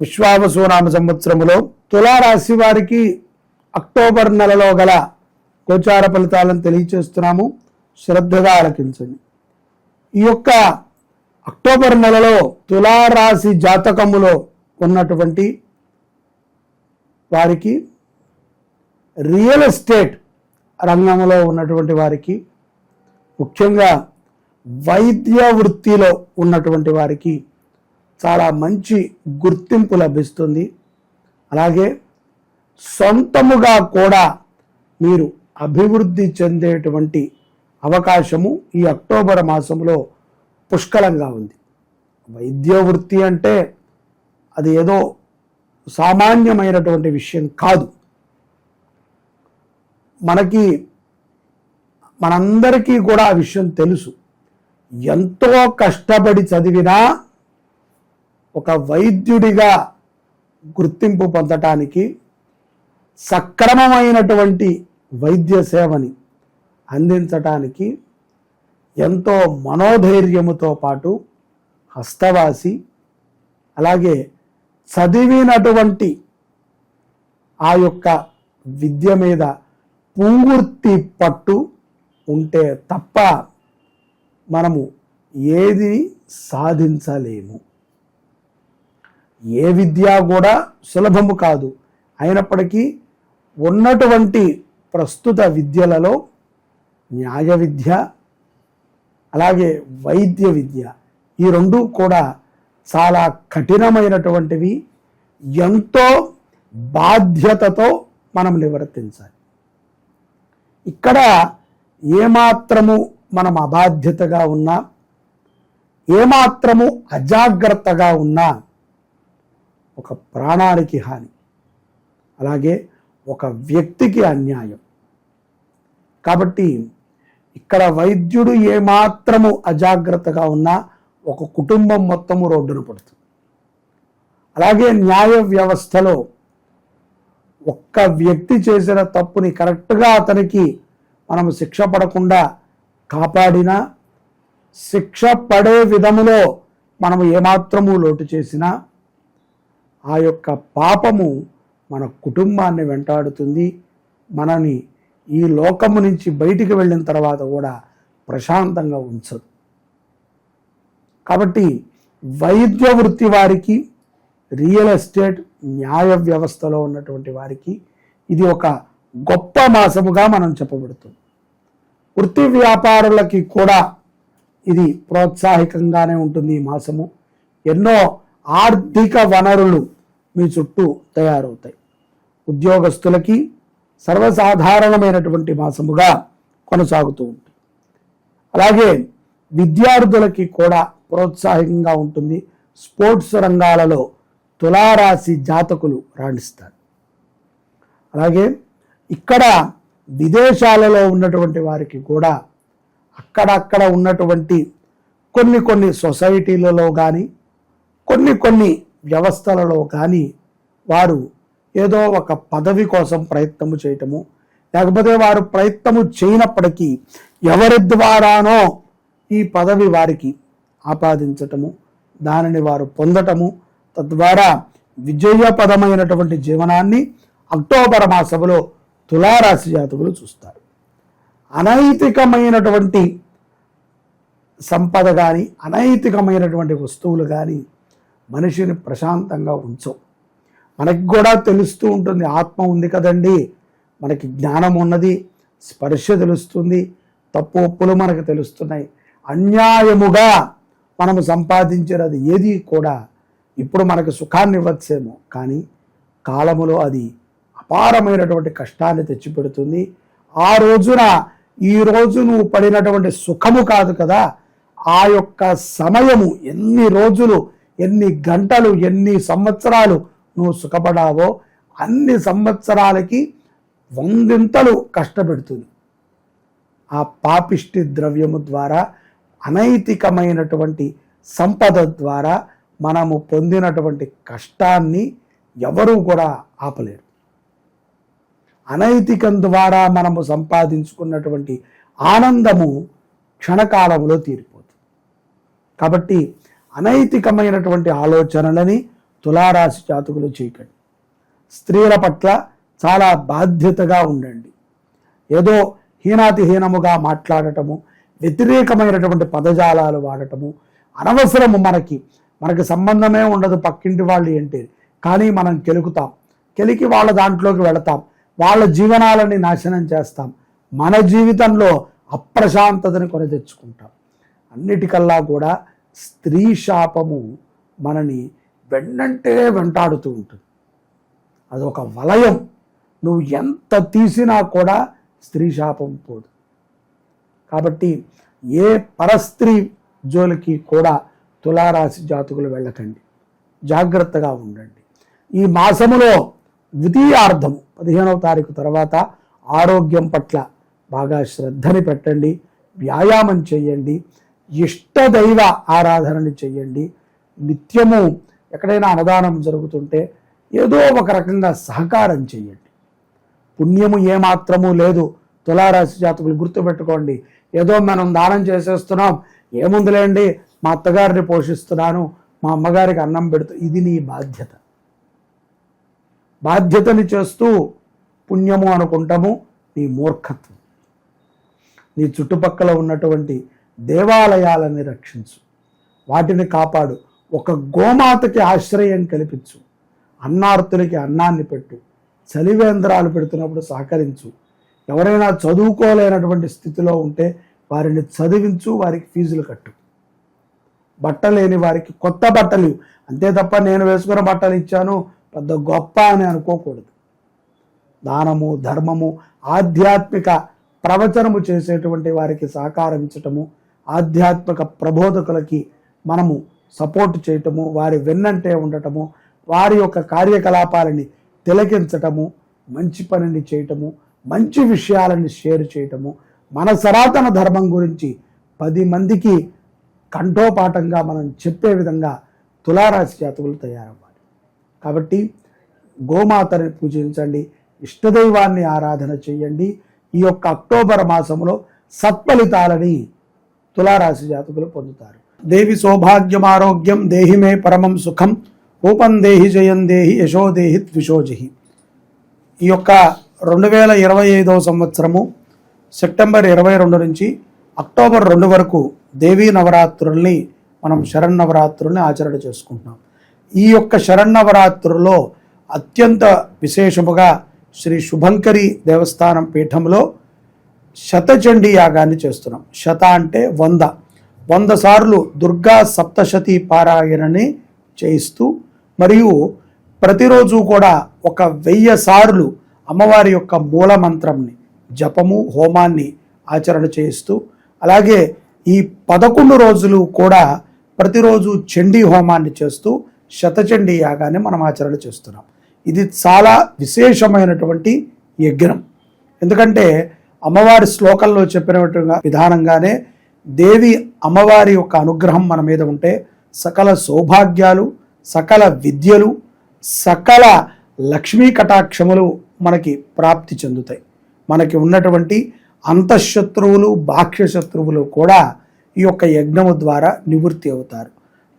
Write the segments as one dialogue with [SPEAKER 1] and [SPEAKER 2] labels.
[SPEAKER 1] విశ్వావసునామ సంవత్సరములో తులారాశి వారికి అక్టోబర్ నెలలో గల గోచార ఫలితాలను తెలియచేస్తున్నాము. శ్రద్ధగా ఆలకించండి. ఈ యొక్క అక్టోబర్ నెలలో తులారాశి జాతకములో ఉన్నటువంటి వారికి రియల్ ఎస్టేట్ రంగంలో ఉన్నటువంటి వారికి ముఖ్యంగా వైద్య వృత్తిలో ఉన్నటువంటి వారికి చాలా మంచి గుర్తింపు లభిస్తుంది. అలాగే సొంతముగా కూడా మీరు అభివృద్ధి చెందేటువంటి అవకాశము ఈ అక్టోబర్ మాసంలో పుష్కలంగా ఉంది. వైద్య వృత్తి అంటే అది ఏదో సామాన్యమైనటువంటి విషయం కాదు. మనకి మనందరికీ కూడా ఆ విషయం తెలుసు. ఎంతో కష్టపడి చదివినా ఒక వైద్యుడిగా గుర్తింపు పొందటానికి సక్రమమైనటువంటి వైద్య సేవని అందించటానికి ఎంతో మనోధైర్యముతో పాటు హస్తవాసి అలాగే చదివినటువంటి ఆ యొక్క విద్య మీద పూర్తి పట్టు ఉంటే తప్ప మనము ఏది సాధించలేము. ఏ విద్య కూడా సులభము కాదు. అయినప్పటికీ ఉన్నటువంటి ప్రస్తుత విద్యలలో న్యాయ విద్య అలాగే వైద్య విద్య ఈ రెండు కూడా చాలా కఠినమైనటువంటివి. ఎంతో బాధ్యతతో మనం నివర్తించాలి. ఇక్కడ ఏమాత్రము మనం అబాధ్యతగా ఉన్నా ఏమాత్రము అజాగ్రత్తగా ఉన్నా ఒక ప్రాణానికి హాని. అలాగే ఒక వ్యక్తికి అన్యాయం. కాబట్టి ఇక్కడ వైద్యుడు ఏమాత్రము అజాగ్రత్తగా ఉన్నా ఒక కుటుంబం మొత్తము రోడ్డున పడుతుంది. అలాగే న్యాయ వ్యవస్థలో ఒక్క వ్యక్తి చేసిన తప్పుని కరెక్ట్గా అతనికి మనం శిక్ష పడకుండా కాపాడినా శిక్ష పడే విధములో మనం ఏమాత్రము లోటు చేసినా ఆ యొక్క పాపము మన కుటుంబాన్ని వెంటాడుతుంది. మనని ఈ లోకము నుంచి బయటికి వెళ్ళిన తర్వాత కూడా ప్రశాంతంగా ఉంచదు. కాబట్టి వైద్య వృత్తి వారికి రియల్ ఎస్టేట్ న్యాయ వ్యవస్థలో ఉన్నటువంటి వారికి ఇది ఒక గొప్ప మాసముగా మనం చెప్పబడుతుంది. వృత్తి వ్యాపారులకి కూడా ఇది ప్రోత్సాహకంగానే ఉంటుంది ఈ మాసము. ఎన్నో ఆర్థిక వనరులు మీ చుట్టూ తయారవుతాయి. ఉద్యోగస్తులకి సర్వసాధారణమైనటువంటి మాసముగా కొనసాగుతూ ఉంటుంది. అలాగే విద్యార్థులకి కూడా ప్రోత్సాహకంగా ఉంటుంది. స్పోర్ట్స్ రంగాలలో తులారాశి జాతకులు రాణిస్తారు. అలాగే ఇక్కడ విదేశాలలో ఉన్నటువంటి వారికి కూడా అక్కడక్కడ ఉన్నటువంటి కొన్ని కొన్ని సొసైటీలలో కానీ కొన్ని కొన్ని వ్యవస్థలలో కానీ వారు ఏదో ఒక పదవి కోసం ప్రయత్నము చేయటము లేకపోతే వారు ప్రయత్నము చేయనప్పటికీ ఎవరి ద్వారానో ఈ పదవి వారికి ఆపాదించటము దానిని వారు పొందటము తద్వారా విజయపదమైనటువంటి జీవనాన్ని అక్టోబర్ మాసంలో తులారాశి జాతకులు చూస్తారు. అనైతికమైనటువంటి సంపద కానీ అనైతికమైనటువంటి వస్తువులు కానీ మనిషిని ప్రశాంతంగా ఉంచవు మనకి కూడా తెలుస్తూ ఉంటుంది ఆత్మ ఉంది కదండి. మనకి జ్ఞానం ఉన్నది స్పర్శ తెలుస్తుంది తప్పు ఒప్పులు మనకు తెలుస్తున్నాయి. అన్యాయముగా మనము సంపాదించినది ఏది కూడా ఇప్పుడు మనకు సుఖాన్ని ఇవ్వచ్చేమో. కానీ కాలములో అది అపారమైనటువంటి కష్టాన్ని తెచ్చిపెడుతుంది. ఆ రోజున ఈ రోజు నువ్వు పడినటువంటి సుఖము కాదు కదా. ఆ యొక్క సమయము ఎన్ని రోజులు ఎన్ని గంటలు ఎన్ని సంవత్సరాలు నువ్వు సుఖపడావో అన్ని సంవత్సరాలకి వందింతలు కష్టపెడుతుంది. ఆ పాపిష్టి ద్రవ్యము ద్వారా అనైతికమైనటువంటి సంపద ద్వారా మనము పొందినటువంటి కష్టాన్ని ఎవరూ కూడా ఆపలేరు. అనైతికం ద్వారా మనము సంపాదించుకున్నటువంటి ఆనందము క్షణకాలంలో తీరిపోతుంది. కాబట్టి అనైతికమైనటువంటి ఆలోచనలని తులారాశి జాతకులు చేయకండి. స్త్రీల పట్ల చాలా బాధ్యతగా ఉండండి. ఏదో హీనాతిహీనముగా మాట్లాడటము వ్యతిరేకమైనటువంటి పదజాలాలు వాడటము అనవసరము మనకి. మనకి సంబంధమే ఉండదు పక్కింటి వాళ్ళు ఏంటి కానీ మనం కెలుకుతాం. కెలికి వాళ్ళ దాంట్లోకి వెళతాం. వాళ్ళ జీవనాలని నాశనం చేస్తాం. మన జీవితంలో అప్రశాంతతని కొని తెచ్చుకుంటాం అన్నిటికల్లా కూడా స్త్రీ శాపము మనని వెన్నంటే వెంటాడుతూ ఉంటుంది. అది ఒక వలయం. నువ్వు ఎంత తీసినా కూడా స్త్రీ శాపం పోదు. కాబట్టి ఏ పరస్త్రీ జోలికి కూడా తులారాశి జాతకులు వెళ్ళకండి. జాగ్రత్తగా ఉండండి. ఈ మాసములో ద్వితీయార్థము పదిహేనవ తారీఖు తర్వాత ఆరోగ్యం పట్ల బాగా శ్రద్ధని పెట్టండి. వ్యాయామం చేయండి. ఇష్టదైవ ఆరాధనని చేయండి నిత్యము ఎక్కడైనా అన్నదానం జరుగుతుంటే ఏదో ఒక రకంగా సహకారం చేయండి పుణ్యము ఏమాత్రము లేదు. తులారాశి జాతకులు గుర్తుపెట్టుకోండి. ఏదో మనం దానం చేసేస్తున్నాం ఏముందిలేండి మా అత్తగారిని పోషిస్తున్నాను మా అమ్మగారికి అన్నం పెడుతూ ఇది నీ బాధ్యత. బాధ్యతని చేస్తూ పుణ్యము అనుకుంటాము నీ మూర్ఖత్వం. నీ చుట్టుపక్కల ఉన్నటువంటి దేవాలయాలని రక్షించు. వాటిని కాపాడు. ఒక గోమాతకి ఆశ్రయం కల్పించు. అన్నార్తులకి అన్నాన్ని పెట్టు. చలివేంద్రాలు పెడుతున్నప్పుడు సహకరించు. ఎవరైనా చదువుకోలేనటువంటి స్థితిలో ఉంటే వారిని చదివించు వారికి ఫీజులు కట్టు. బట్టలేని వారికి కొత్త బట్టలు అంతే తప్ప నేను వేసుకున్న బట్టలు ఇచ్చాను పెద్ద గొప్ప అని అనుకోకూడదు. దానము ధర్మము ఆధ్యాత్మిక ప్రవచనము చేసేటువంటి వారికి సహకారించటము ఆధ్యాత్మిక ప్రబోధకులకి మనము సపోర్ట్ చేయటము వారి వెన్నంటే ఉండటము వారి యొక్క కార్యకలాపాలని తిలకించటము మంచి పనిని చేయటము మంచి విషయాలని షేర్ చేయటము మన సనాతన ధర్మం గురించి పది మందికి కంఠోపాఠంగా మనం చెప్పే విధంగా తులారాశి జాతకులు తయారవ్వాలి. కాబట్టి గోమాతని పూజించండి ఇష్టదైవాన్ని ఆరాధన చేయండి. ఈ యొక్క అక్టోబర్ మాసంలో సత్ఫలితాలని తులారాశి జాతకులు పొందుతారు. దేవి సౌభాగ్యం ఆరోగ్యం దేహిమే పరమం సుఖం రూపం దేహి జయం దేహి యశోదేహి ద్విషోజిహి ఈ యొక్క రెండు వేల ఇరవై ఐదవ సంవత్సరము సెప్టెంబర్ ఇరవై రెండు నుంచి అక్టోబర్ రెండు వరకు దేవీ నవరాత్రుల్ని మనం శరన్నవరాత్రుల్ని ఆచరణ చేసుకుంటున్నాం. ఈ యొక్క శరన్నవరాత్రుల్లో అత్యంత విశేషముగా శ్రీ శుభంకరి దేవస్థానం పీఠంలో శతచండీ యాగాన్ని చేస్తున్నాం. శత అంటే వంద. వంద సార్లు దుర్గా సప్తశతి పారాయణని చేయిస్తూ మరియు ప్రతిరోజు కూడా ఒక వెయ్యి సార్లు అమ్మవారి యొక్క మూల మంత్రంని జపము హోమాన్ని ఆచరణ చేయిస్తూ అలాగే ఈ పదకొండు రోజులు కూడా ప్రతిరోజు చండీ హోమాన్ని చేస్తూ శతచండీ యాగాన్ని మనం ఆచరణ చేస్తున్నాం. ఇది చాలా విశేషమైనటువంటి యజ్ఞం. ఎందుకంటే అమ్మవారి శ్లోకంలో చెప్పినట్టుగా విధానంగానే దేవి అమ్మవారి యొక్క అనుగ్రహం మన మీద ఉంటే సకల సౌభాగ్యాలు సకల విద్యలు సకల లక్ష్మీ కటాక్షములు మనకి ప్రాప్తి చెందుతాయి. మనకి ఉన్నటువంటి అంతఃశత్రువులు బాహ్య శత్రువులు కూడా ఈ యొక్క యజ్ఞము ద్వారా నివృత్తి అవుతారు.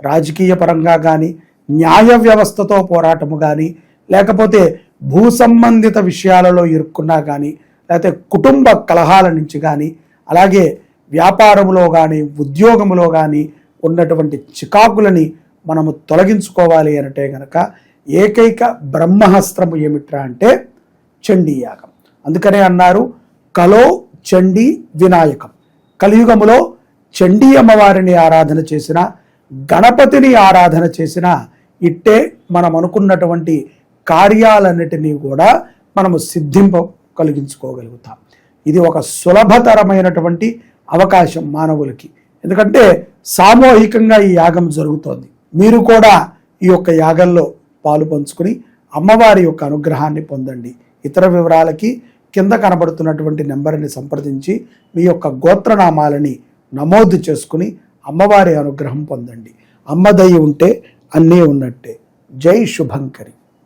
[SPEAKER 1] రాజకీయ పరంగా కానీ న్యాయ వ్యవస్థతో పోరాటము కానీ లేకపోతే భూ సంబంధిత విషయాలలో ఇరుక్కున్నా కానీ లేకపోతే కుటుంబ కలహాల నుంచి కానీ అలాగే వ్యాపారంలో కానీ ఉద్యోగంలో కానీ ఉన్నటువంటి చికాకులని మనము తొలగించుకోవాలి అంటే గనక ఏకైక బ్రహ్మహస్త్రము ఏమిట్రా అంటే చండీ యాగం. అందుకనే అన్నారు కలో చండీ వినాయకం. కలియుగములో చండీ అమ్మవారిని ఆరాధన చేసిన గణపతిని ఆరాధన చేసిన ఇట్టే మనం అనుకున్నటువంటి కార్యాలన్నిటినీ కూడా మనము సిద్ధింప కలిగించుకోగలుగుతాం. ఇది ఒక సులభతరమైనటువంటి అవకాశం మానవులకి. ఎందుకంటే సామూహికంగా ఈ యాగం జరుగుతోంది. మీరు కూడా ఈ యొక్క యాగంలో పాలు పంచుకుని అమ్మవారి యొక్క అనుగ్రహాన్ని పొందండి. ఇతర వివరాలకి కింద కనబడుతున్నటువంటి నెంబర్ని సంప్రదించి మీ యొక్క గోత్రనామాలని నమోదు చేసుకుని అమ్మవారి అనుగ్రహం పొందండి. అమ్మ ఉంటే అన్నీ ఉన్నట్టే. జై శుభంకరి.